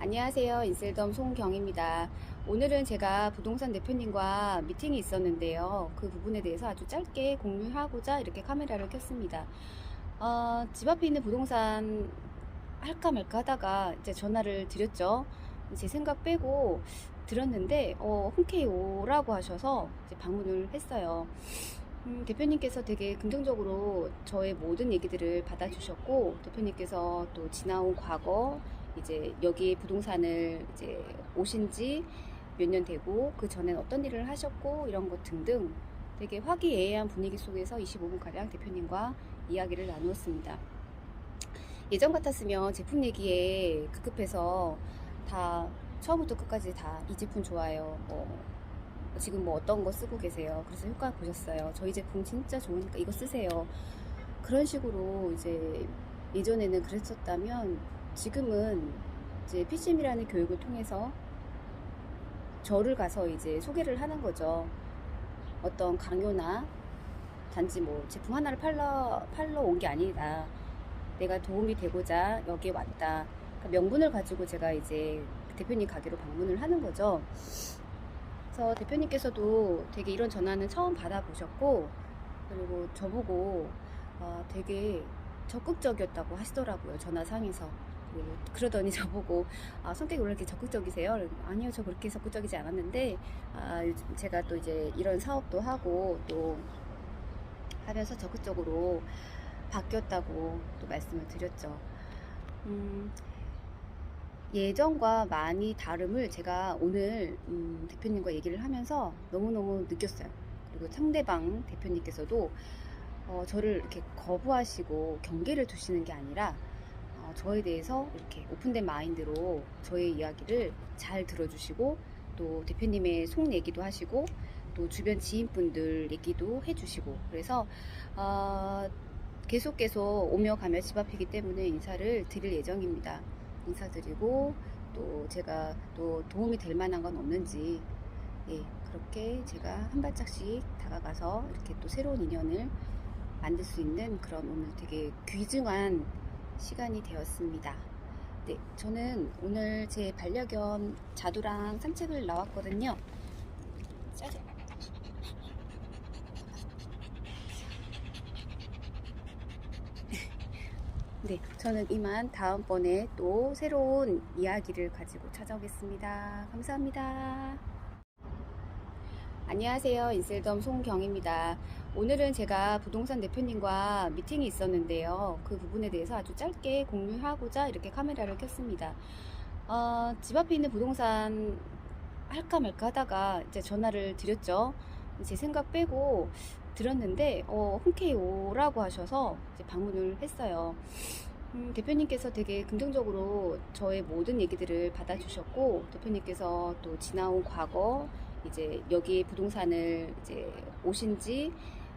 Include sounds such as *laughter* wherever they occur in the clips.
안녕하세요. 인셀덤 송경입니다. 오늘은 제가 부동산 대표님과 미팅이 있었는데요. 그 부분에 대해서 아주 짧게 공유하고자 이렇게 카메라를 켰습니다. 어, 집 앞에 있는 부동산 할까 말까 하다가 이제 전화를 드렸죠. 제 생각 빼고 들었는데 어, 흔쾌히 오라고 하셔서 방문을 했어요. 음, 대표님께서 되게 긍정적으로 저의 모든 얘기들을 받아주셨고 대표님께서 또 지나온 과거 이제 여기 부동산을 이제 오신 지 몇 년 되고 그 전엔 어떤 일을 하셨고 이런 것 등등 되게 화기애애한 분위기 속에서 25분 가량 대표님과 이야기를 나누었습니다. 예전 같았으면 제품 얘기에 급급해서 다 처음부터 끝까지 다 이 제품 좋아요. 뭐 지금 뭐 어떤 거 쓰고 계세요. 그래서 효과 보셨어요. 저희 제품 진짜 좋으니까 이거 쓰세요. 그런 식으로 이제 예전에는 그랬었다면 지금은 이제 PCM이라는 교육을 통해서 저를 가서 이제 소개를 하는 거죠. 어떤 강요나 단지 뭐 제품 하나를 팔러 팔러 온 게 아니다. 내가 도움이 되고자 여기에 왔다. 그러니까 명분을 가지고 제가 이제 대표님 가게로 방문을 하는 거죠. 그래서 대표님께서도 되게 이런 전화는 처음 받아보셨고 그리고 저보고 아, 되게 적극적이었다고 하시더라고요 전화상에서 그리고 그러더니 *laughs* 저보고 아, 성격이 원래 이렇게 적극적이세요? 아니요 저 그렇게 적극적이지 않았는데 아, 제가 또 이제 이런 사업도 하고 또 하면서 적극적으로 바뀌었다고 또 말씀을 드렸죠. 음, 예전과 많이 다름을 제가 오늘 음, 대표님과 얘기를 하면서 너무너무 느꼈어요. 그리고 상대방 대표님께서도 어, 저를 이렇게 거부하시고 경계를 두시는 게 아니라 어, 저에 대해서 이렇게 오픈된 마인드로 저의 이야기를 잘 들어주시고 또 대표님의 속 얘기도 하시고 또 주변 지인분들 얘기도 해주시고 그래서 어, 계속 계속 오며 가며 집 앞이기 때문에 인사를 드릴 예정입니다. 인사드리고 또 제가 또 도움이 될 만한 건 없는지 예, 그렇게 제가 한 발짝씩 다가가서 이렇게 또 새로운 인연을 만들 수 있는 그런 오늘 되게 귀중한 시간이 되었습니다. 네, 저는 오늘 제 반려견 자두랑 산책을 나왔거든요. 짜잔. *laughs* 네, 저는 이만 다음번에 또 새로운 이야기를 가지고 찾아오겠습니다. 감사합니다. 안녕하세요. 인셀덤 송경입니다. 오늘은 제가 부동산 대표님과 미팅이 있었는데요. 그 부분에 대해서 아주 짧게 공유하고자 이렇게 카메라를 켰습니다. 어, 집 앞에 있는 부동산 할까 말까 하다가 이제 전화를 드렸죠. 제 생각 빼고 들었는데 어, 흔쾌히 오라고 하셔서 방문을 했어요. 음, 대표님께서 되게 긍정적으로 저의 모든 얘기들을 받아주셨고 대표님께서 또 지나온 과거 이제 여기 부동산을 이제 오신 지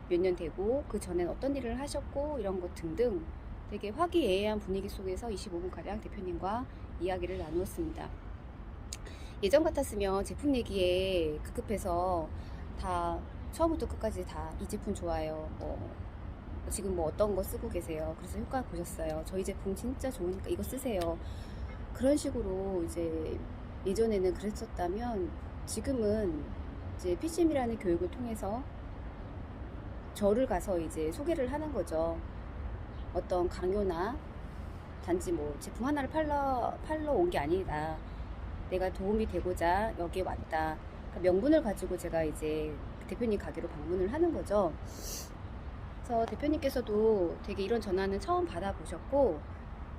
몇 년 되고 그 전엔 어떤 일을 하셨고 이런 것 등등 되게 화기애애한 분위기 속에서 25분 가량 대표님과 이야기를 나누었습니다. 예전 같았으면 제품 얘기에 급급해서 다 처음부터 끝까지 다 이 제품 좋아요. 뭐 지금 뭐 어떤 거 쓰고 계세요. 그래서 효과 보셨어요. 저희 제품 진짜 좋으니까 이거 쓰세요. 그런 식으로 이제 예전에는 그랬었다면 지금은 이제 PCM이라는 교육을 통해서 저를 가서 이제 소개를 하는 거죠. 어떤 강요나 단지 뭐 제품 하나를 팔러 팔러 온 게 아니다. 내가 도움이 되고자 여기에 왔다. 그러니까 명분을 가지고 제가 이제 대표님 가게로 방문을 하는 거죠. 그래서 대표님께서도 되게 이런 전화는 처음 받아보셨고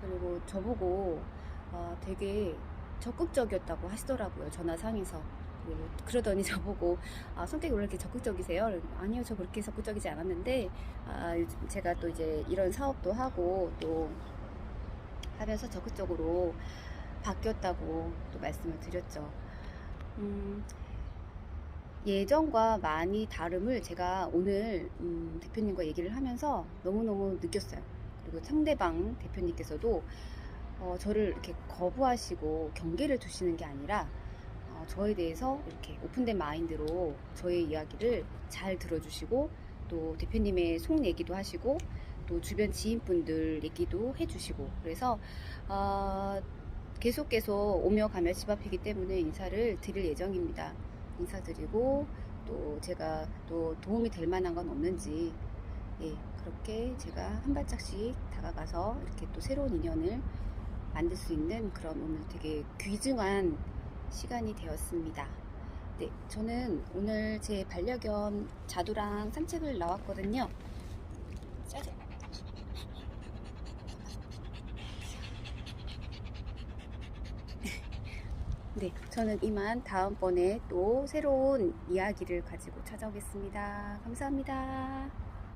그리고 저보고 아, 되게 적극적이었다고 하시더라고요. 전화상에서. 그리고 그러더니 *laughs* 저보고 아, 성격이 원래 이렇게 적극적이세요? 아니요, 저 그렇게 적극적이지 않았는데 아, 요즘 제가 또 이제 이런 사업도 하고 또 하면서 적극적으로 바뀌었다고 또 말씀을 드렸죠. 음, 예전과 많이 다름을 제가 오늘 음, 대표님과 얘기를 하면서 너무너무 느꼈어요. 그리고 상대방 대표님께서도 어, 저를 이렇게 거부하시고 경계를 두시는 게 아니라 어, 저에 대해서 이렇게 오픈된 마인드로 저의 이야기를 잘 들어주시고 또 대표님의 속 얘기도 하시고 또 주변 지인분들 얘기도 해주시고 그래서 어, 계속 계속 오며 가며 집 앞이기 때문에 인사를 드릴 예정입니다. 인사드리고 또 제가 또 도움이 될 만한 건 없는지 예, 그렇게 제가 한 발짝씩 다가가서 이렇게 또 새로운 인연을 만들 수 있는 그런 오늘 되게 귀중한 시간이 되었습니다. 네, 저는 오늘 제 반려견 자두랑 산책을 나왔거든요. 짜잔. 네, 저는 이만 다음번에 또 새로운 이야기를 가지고 찾아오겠습니다. 감사합니다.